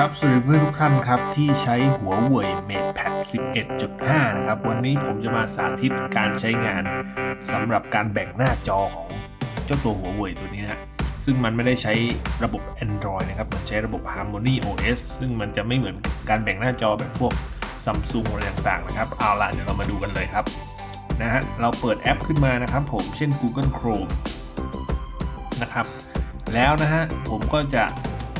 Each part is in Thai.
ครับสวัสดีเพื่อนทุกท่านครับ ที่ใช้หัวเว่ย MatePad 11.5 นะครับ วันนี้ผมจะมาสาธิตการใช้งานสำหรับการแบ่งหน้าจอของเจ้าตัวหัวเว่ยตัวนี้นะฮะซึ่งมันไม่ได้ใช้ระบบ Android นะครับมันใช้ระบบ Harmony OS ซึ่งมันจะไม่เหมือนการแบ่งหน้าจอแบบพวก Samsung อะไรต่างๆนะครับเอาล่ะเดี๋ยวเรามาดูกันเลยครับนะฮะเราเปิดแอปขึ้นมานะครับ ผมเช่น Google Chrome นะครับแล้วนะฮะผมก็จะ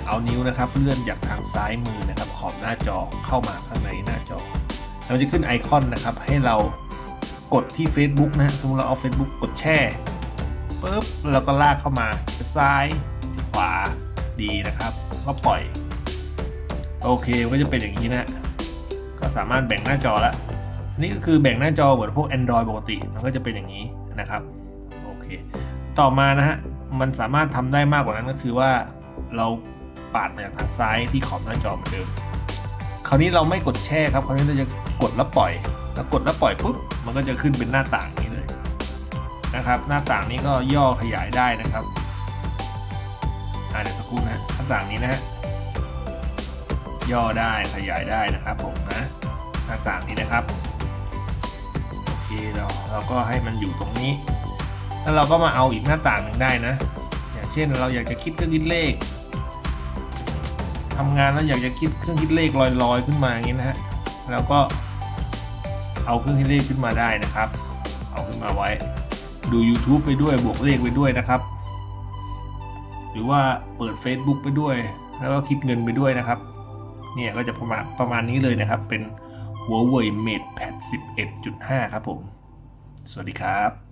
เอานิ้วนะครับเลื่อนจากทางซ้ายมือนะครับขอบหน้าจอเข้ามาข้างในหน้าจอเราจะขึ้นไอคอนนะครับให้เรากดที่ Facebook นะฮะสมมติเราเอา Facebook กดแช่ปุ๊บแล้วก็ลากเข้ามาจะซ้ายจะขวาดีนะครับ ก็ปล่อย โอเคก็จะเป็นอย่างนี้นะฮะก็สามารถแบ่งหน้าจอแล้วนี่ก็คือแบ่งหน้าจอเหมือนพวก Android ปกติมันก็จะเป็นอย่างนี้นะครับโอเค ต่อมานะฮะมันสามารถทำได้มากกว่านั้นก็คือว่าเรา ปาดมาจากทางซ้ายที่ขอบหน้าจอเหมือนเดิม คราวนี้เราไม่กดแช่ครับ คราวนี้เราจะกดแล้วปล่อย แล้วกดแล้วปล่อยปุ๊บ มันก็จะขึ้นเป็นหน้าต่างนี้เลยนะครับ หน้าต่างนี้ก็ย่อขยายได้นะครับอ่าเดี๋ยวสักครู่นะหน้าต่างนี้นะฮะ ย่อได้ขยายได้นะครับผมนะ หน้าต่างนี้นะครับ โอเคเราเราก็ให้มันอยู่ตรงนี้ แล้วเราก็มาเอาอีกหน้าต่างหนึ่งได้นะ อย่างเช่นเราอยากจะคิดเครื่องคิดเลข ทำงานแล้วอยากจะคิดเครื่องคิดเลขลอยๆ ขึ้นมาอย่างนี้นะฮะแล้วก็เอาเครื่องคิดเลขขึ้นมาได้นะครับ เอาขึ้นมาไว้ ดู YouTube ไปด้วยบวกเลขไปด้วยนะครับ หรือว่าเปิด Facebook ไปด้วย แล้วก็คิดเงินไปด้วยนะครับ เนี่ยก็จะประมาณประมาณนี้เลยนะครับ เป็นหัวเว่ย MatePad 11.5 ครับผม สวัสดีครับ